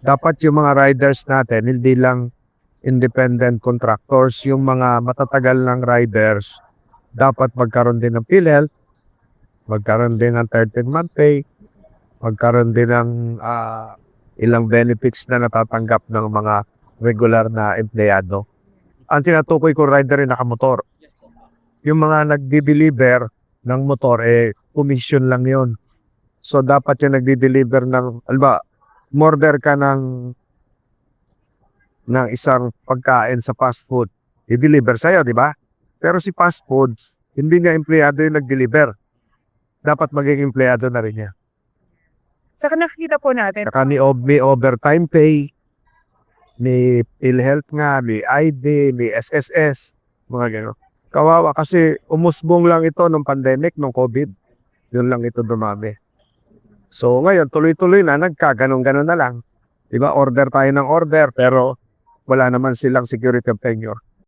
dapat yung mga riders natin, hindi lang independent contractors, yung mga matatagal ng riders, dapat magkaroon din ng PhilHealth, magkaroon din ng 13-month pay, magkaroon din ng ah, ilang benefits na natatanggap ng mga regular na empleyado. Ang tinatukoy ko rider yung nakamotor. Yung mga nagdi-deliver ng motor, eh, commission lang yon So, dapat yung nagdi-deliver ng, alba, order ka ng ng isang pagkain sa fast food, i-deliver sa'yo, di ba? Pero si fast food, hindi nga empleyado yung nag-deliver. Dapat maging empleyado na rin niya. Saka nakikita po natin, Saka ob- may overtime pay, may PhilHealth nga, may ID, may SSS, mga gano'n. Kawawa kasi umusbong lang ito nung pandemic, nung COVID. Yun lang ito dumami. So ngayon, tuloy-tuloy na, nagkaganon-ganon na lang. Diba, order tayo ng order, pero wala naman silang security of tenure.